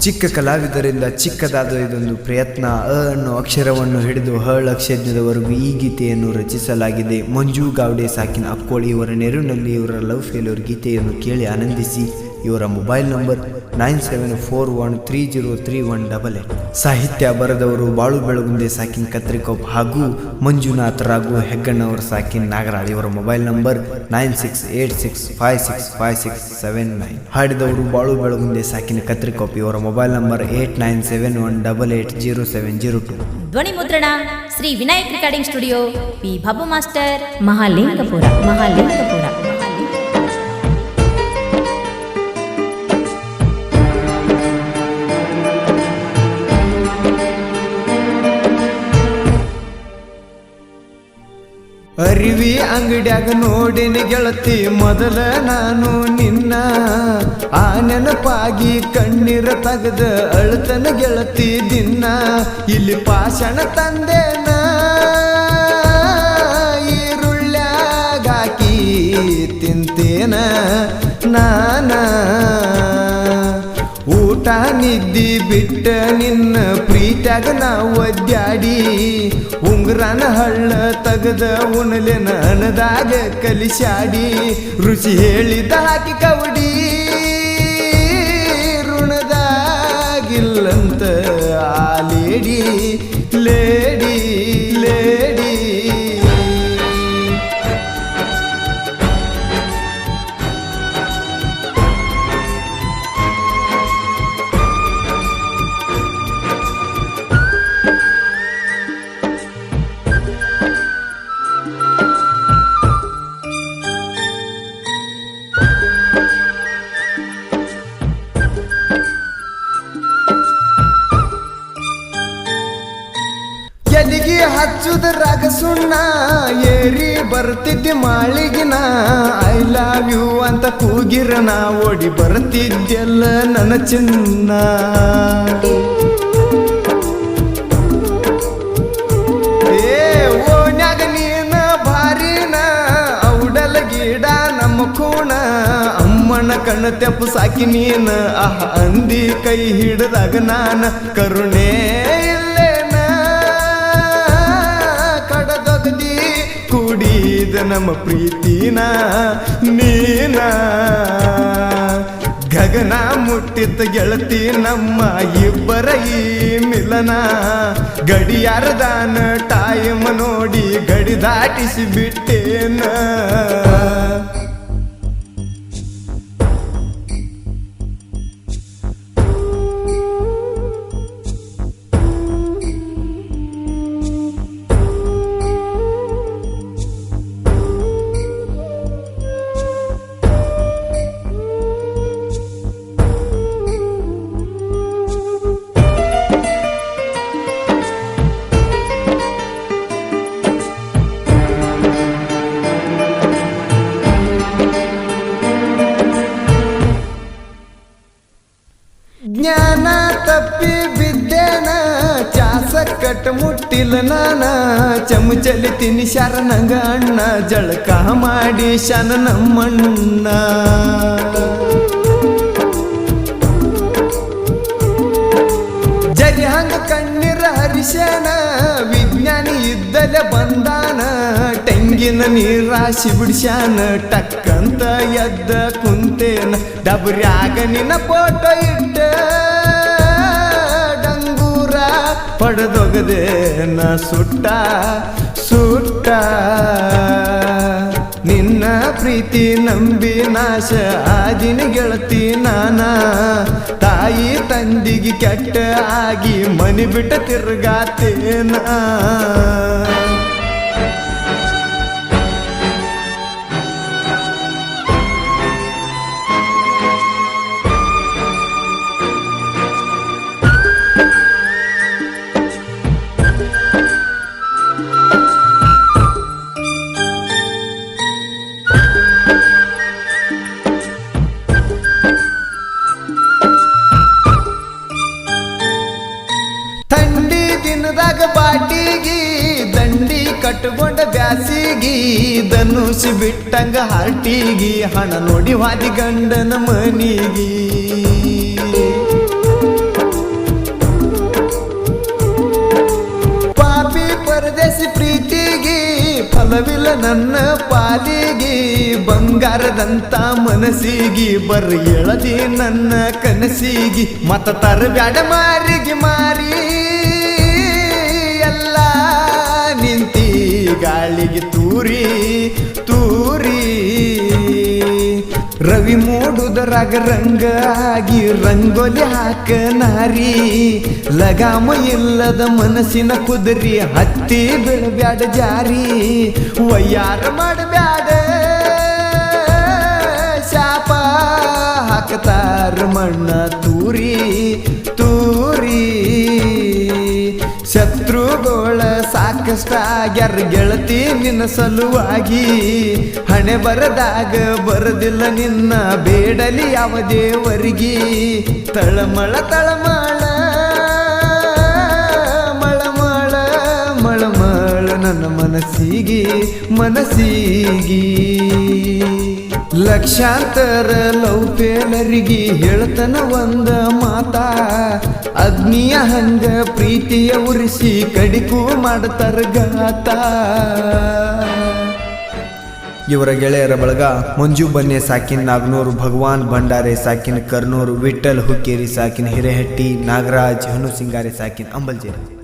ಚಿಕ್ಕ ಕಲಾವಿದರಿಂದ ಚಿಕ್ಕದಾದ ಇದೊಂದು ಪ್ರಯತ್ನ, ಅ ಅನ್ನೋ ಅಕ್ಷರವನ್ನು ಹಿಡಿದು ಹಳ್ ಅಕ್ಷರದವರೆಗೂ ಈ ಗೀತೆಯನ್ನು ರಚಿಸಲಾಗಿದೆ. ಮಂಜು ಗಾವ್ಡೆ, ಸಾಕಿನ ಅಕ್ಕೋಳಿ ಇವರ ನೆರವಿನಲ್ಲಿ ಇವರ ಲವ್ ಫೇಲ್ಯೂರ್ ಗೀತೆಯನ್ನು ಕೇಳಿ ಆನಂದಿಸಿ. ಇವರ mobile number nine seven four one three zero three one double eight. ಸಾಹಿತ್ಯ ಬರೆದವರು ಬಾಳು ಬೆಳಗುಂದೆ ಸಾಕಿನ್ ಕತ್ರಿಕೋಪ್ ಹಾಗೂ ಮಂಜುನಾಥ್ ರಾಘು ಹೆಗ್ಗಣ್ಣವರ ಸಾಕಿನ್ ನಾಗರಾಜ್. ಇವರ mobile number nine six eight six five six five six seven nine. ಹಾಡಿದವರು Balu Belagunde ಸಾಕಿನ ಕತ್ರಿಕೋಪ್ ಇವರ mobile number eight nine seven one double eight zero seven zero two. ಧ್ವನಿ ಮುದ್ರಣ, Shri Vinayak recording studio, P Babu master Mahalingapura Mahalingapura. ಅರಿವಿ ಅಂಗಡ್ಯಾಗ ನೋಡಿನ ಗೆಳತಿ, ಮೊದಲ ನಾನು ನಿನ್ನ. ಆ ನೆನಪಾಗಿ ಕಣ್ಣೀರ ತಗದ ಅಳತನ ಗೆಳತಿ ದಿನ ಇಲ್ಲಿ ಪಾಷಣ ತಂದೆನ ಊಟ ನಿದ್ದಿ ಬಿಟ್ಟ ನಿನ್ನ ಪ್ರೀತ್ಯಾಗ ನಾವು ಒದ್ದಾಡಿ ಉಂಗ್ರನ ಹಳ್ಳ ತಗದ ಉಣಲೆನ ಅನದಾಗ ಕಲಿಸಾಡಿ ರುಚಿ ಹೇಳಿದ ಹಾಕಿ ಎಲಿಗೆ ಹಚ್ಚುದ್ರಾಗ ಸುಣ್ಣ ಏರಿ ಬರ್ತಿದ್ದೆ ಮಾಳಿಗಿನ. ಐ ಲವ್ ಯು ಅಂತ ಕೂಗಿರ ನಾ ಓಡಿ ಬರ್ತಿದ್ದೆಲ್ಲ ನನ್ನ ಚಿನ್ನ. ಏ ಓನ್ಯಾಗ ನೀನ ಭಾರಿನ, ಔಡಲ ಗಿಡ ನಮ್ಮ ಕೋಣ. ಅಮ್ಮನ ಕಣ್ಣು ತೆಪ್ಪು ಸಾಕಿ ನೀನ, ಆಹ, ಅಂದಿ ಕೈ ಹಿಡ್ದಾಗ ನಾನ ಕರುಣೆ ಕುಡಿದ ನಮ್ಮ ಪ್ರೀತಿನ ನೀನ. ಗಗನ ಮುಟ್ಟಿದ್ದ ಗೆಳತಿ ನಮ್ಮ ಇಬ್ಬರ ಈ ಮಿಲನ. ಗಡಿಯಾರದಾನ ಟೈಮ್ ನೋಡಿ ಗಡಿ ದಾಟಿಸಿ ಬಿಟ್ಟೇನ ಜ್ಞಾನ ತಪ್ಪಿ ಬಿದ್ದೇನ? ಚಾಸ ಕಟ್ ಮುಟ್ಟಿಲ್ಲ ನಾನ. ಚಮಚಲಿ ತಿನಿಸ್ಯಾರ ನಂಗ ಅಣ್ಣ. ಜಳಕ ಮಾಡಿ ಶನ ನಮ್ಮಣ್ಣ. ಜರಿ ಹಂಗ ಕಣ್ಣೀರ ವಿಜ್ಞಾನಿ ಇದ್ದಲೆ ಬಂದಾನ. ತೆಂಗಿನ ನೀರಾಶಿ ಬಿಡ್ಸ್ಯಾನ. ಟಕ್ಕಂತ ಎದ್ದ ಕುಂತೇನ. ಡಬ್ರ್ಯಾಗ ನಿನ್ನ ಫೋಟೋ ಇಟ್ಟ. ಪಡೆದೊಗದೆ ನ ಸುಟ್ಟ ಸುಟ್ಟ. ನಿನ್ನ ಪ್ರೀತಿ ನಂಬಿ ನಾಶ ಆದಿನ ಗೆಳತಿ ನಾನ. ತಾಯಿ ತಂದಿಗೆ ಕೆಟ್ಟ ಆಗಿ ಮನಿ ಬಿಟ್ಟ ತಿರ್ಗಾತೇನ. ಬಿಡದಾಗ ಬಾಟಿಗಿ ದಂಡಿ ಕಟ್ಕೊಂಡ ಬ್ಯಾಸಿಗಿ, ಧನುಷಿ ಬಿಟ್ಟಂಗ ಹಾರ್ಟಿಗಿ, ಹಣ ನೋಡಿ ವಾದಿ ಗಂಡನ ಮನಿಗಿ. ಪಾಪಿ ಪರದೇಶಿ ಪ್ರೀತಿಗಿ, ಫಲವಿಲ್ಲ ನನ್ನ ಪಾಲಿಗಿ, ಬಂಗಾರದಂತ ಮನಸ್ಸಿಗಿ, ಬರ ಎಳದಿ ನನ್ನ ಕನಸಿಗಿ, ಮತ ತರ ಬ್ಯಾಡ ಮಾರಿಗಿ ಮಾರಿ. ಗಾಳಿಗೆ ತೂರಿ ತೂರಿ. ರವಿ ಮೂಡುದರಾಗ ರಂಗ ಆಗಿ ರಂಗೋಲಿ ಹಾಕ ನಾರಿ. ಲಗಾಮ ಇಲ್ಲದ ಮನಸ್ಸಿನ ಕುದುರಿ ಹತ್ತಿ ಬೀಳಬ್ಯಾಡ ಜಾರಿ. ವಯ್ಯಾರ ಮಾಡಬ್ಯಾಡ ಶಾಪ ಹಾಕತಾರ ಮಣ್ಣ ತೂರಿ ತೂರಿ. ಶತ್ರುಗೋಳ ಸಾಕಷ್ಟಾಗ್ಯಾರ ಗೆಳತಿ ನಿನ್ನ ಸಲುವಾಗಿ. ಹಣೆ ಬರದಾಗ ಬರದಿಲ್ಲ ನಿನ್ನ ಬೇಡಲಿ ಯಾವ ದೇವರಿಗೆ. ತಳಮಳ ತಳಮಳ, ಮಳಮಳ ಮಳಮಳ ನನ್ನ ಮನಸ್ಸಿಗೆ ಮನಸ್ಸಿಗೆ. ಲಕ್ಷಾಂತರ ಲವ್ ಫೇಲರಿಗೆ ಹೇಳ್ತನ ಒಂದ ಮಾತ. ಅಗ್ನಿಯ ಹಂಗ ಪ್ರೀತಿಯ ಉರಿಸಿ ಕಡಿಕು ಮಾಡ್ತಾರ ಗಾತ. ಇವರ ಗೆಳೆಯರ ಬಳಗ, ಮಂಜು ಬನ್ನೆ ಸಾಕಿನ್ ನಾಗನೂರು, ಭಗವಾನ್ ಭಂಡಾರೆ ಸಾಕಿನ್ ಕರ್ನೂರು ವಿಠಲ್ ಹುಕ್ಕೇರಿ ಸಾಕಿನ್ ಹಿರೇಹಟ್ಟಿ, ನಾಗರಾಜ್ ಹನು ಸಿಂಗಾರೆ ಸಾಕಿನ್ ಅಂಬಲ್ಜೇರಿ.